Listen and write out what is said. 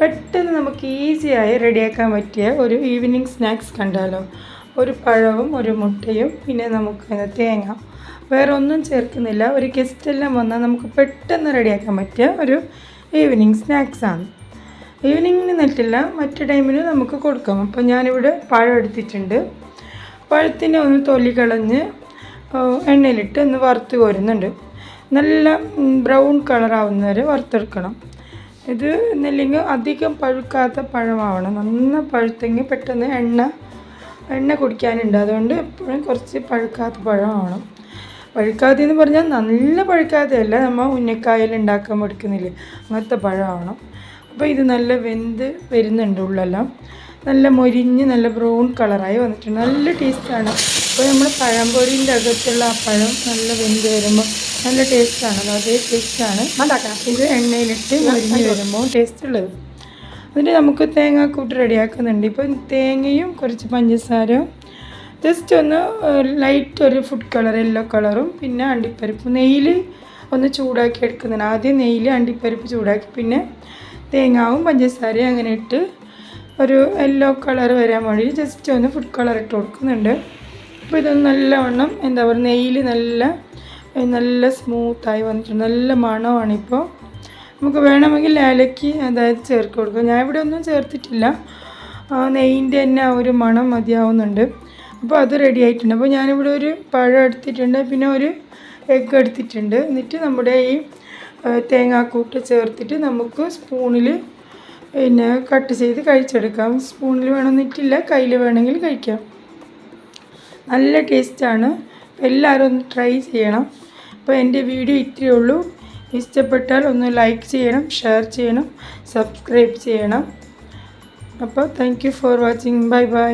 പെട്ടെന്ന് നമുക്ക് ഈസിയായി റെഡിയാക്കാൻ പറ്റിയ ഒരു ഈവനിങ് സ്നാക്സ് കണ്ടാലോ? ഒരു പഴവും ഒരു മുട്ടയും പിന്നെ നമുക്ക് തേങ്ങ. വേറെ ഒന്നും ചേർക്കുന്നില്ല. ഒരു ഗസ്റ്റ് എല്ലാം വന്നാൽ നമുക്ക് പെട്ടെന്ന് റെഡിയാക്കാൻ പറ്റിയ ഒരു ഈവനിങ് സ്നാക്സാണ് ഈവനിങ്ങിന് നെറ്റില്ല മറ്റു ടൈമിന് നമുക്ക് കൊടുക്കാം. അപ്പോൾ ഞാനിവിടെ പഴം എടുത്തിട്ടുണ്ട്. പഴത്തിനെ ഒന്ന് തൊലി കളഞ്ഞ് എണ്ണയിലിട്ട് ഒന്ന് വറുത്ത് കോരുന്നുണ്ട്. നല്ല ബ്രൗൺ കളറാവുന്ന വരെ വറുത്തെടുക്കണം. ഇത് എന്നില്ലെങ്കിൽ അധികം പഴുക്കാത്ത പഴമാവണം നന്ന പഴുത്തെങ്കിൽ പെട്ടെന്ന് എണ്ണ എണ്ണ കുടിക്കാനുണ്ട്. അതുകൊണ്ട് എപ്പോഴും കുറച്ച് പഴുക്കാത്ത പഴമാവണം പഴുക്കാതെ എന്ന് പറഞ്ഞാൽ നല്ല പഴുക്കാതെയല്ല നമ്മൾ ഉന്നക്കായൽ ഉണ്ടാക്കാൻ എടുക്കുന്നില്ലേ അങ്ങനത്തെ പഴമാവണം അപ്പോൾ ഇത് നല്ല വെന്ത് വരുന്നുണ്ട് ഉള്ളെല്ലാം. നല്ല മൊരിഞ്ഞ് നല്ല ബ്രൗൺ കളറായി വന്നിട്ടുണ്ട്. നല്ല ടേസ്റ്റാണ്. അപ്പോൾ നമ്മൾ പഴംപൊരിന്റെ അകത്തുള്ള ആ പഴം നല്ല വെന്ത് വരുമ്പോൾ നല്ല ടേസ്റ്റാണ്. അതേ ടേസ്റ്റാണ് ഇത് എണ്ണയിലിട്ട് മുരിഞ്ഞ് വരുമ്പോൾ ടേസ്റ്റ് ഉള്ളത് എന്നിട്ട് നമുക്ക് തേങ്ങാക്കൂട്ട് റെഡിയാക്കുന്നുണ്ട്. ഇപ്പം തേങ്ങയും കുറച്ച് പഞ്ചസാരയും ജസ്റ്റ് ഒന്ന് ലൈറ്റ് ഒരു ഫുഡ് കളർ യെല്ലോ കളറും പിന്നെ അണ്ടിപ്പരിപ്പ്. നെയ്യിൽ ഒന്ന് ചൂടാക്കി എടുക്കുന്നുണ്ട്. ആദ്യം നെയ്യിൽ അണ്ടിപ്പരിപ്പ് ചൂടാക്കി പിന്നെ തേങ്ങാവും പഞ്ചസാരയും അങ്ങനെ ഇട്ട് ഒരു യെല്ലോ കളർ വരാൻ വേണ്ടി ജസ്റ്റ് ഒന്ന് ഫുഡ് കളർ ഇട്ട് കൊടുക്കുന്നുണ്ട്. അപ്പോൾ ഇതൊന്ന് നല്ലവണ്ണം എന്താ പറയുക നെയ്യിൽ നല്ല നല്ല സ്മൂത്തായി വന്നിട്ടുണ്ട്. നല്ല മണമാണിപ്പോൾ നമുക്ക് വേണമെങ്കിൽ ഏലക്ക് അതായത് ചേർത്ത് കൊടുക്കാം. ഞാൻ ഇവിടെ ഒന്നും ചേർത്തിട്ടില്ല. നെയ്യിന്റെ തന്നെ ആ ഒരു മണം മതിയാവുന്നുണ്ട്. അപ്പോൾ അത് റെഡി ആയിട്ടുണ്ട്. അപ്പോൾ ഞാനിവിടെ ഒരു പഴം എടുത്തിട്ടുണ്ട്. പിന്നെ ഒരു എഗ്ഗ് എടുത്തിട്ടുണ്ട്. എന്നിട്ട് നമ്മുടെ ഈ തേങ്ങാക്കൂട്ട് ചേർത്തിട്ട് നമുക്ക് സ്പൂണിൽ പിന്നെ കട്ട് ചെയ്ത് കഴിച്ചെടുക്കാം. സ്പൂണിൽ വേണമെന്നിട്ടില്ല. കയ്യിൽ വേണമെങ്കിൽ കഴിക്കാം. നല്ല ടേസ്റ്റാണ് എല്ലാവരും ഒന്ന് ട്രൈ ചെയ്യണം. അപ്പോൾ എന്റെ വീഡിയോ ഇത്രയേ ഉള്ളൂ. ഇഷ്ടപ്പെട്ടാൽ ഒന്ന് ലൈക്ക് ചെയ്യണം ഷെയർ ചെയ്യണം സബ്സ്ക്രൈബ് ചെയ്യണം. അപ്പോൾ thank for watching bye bye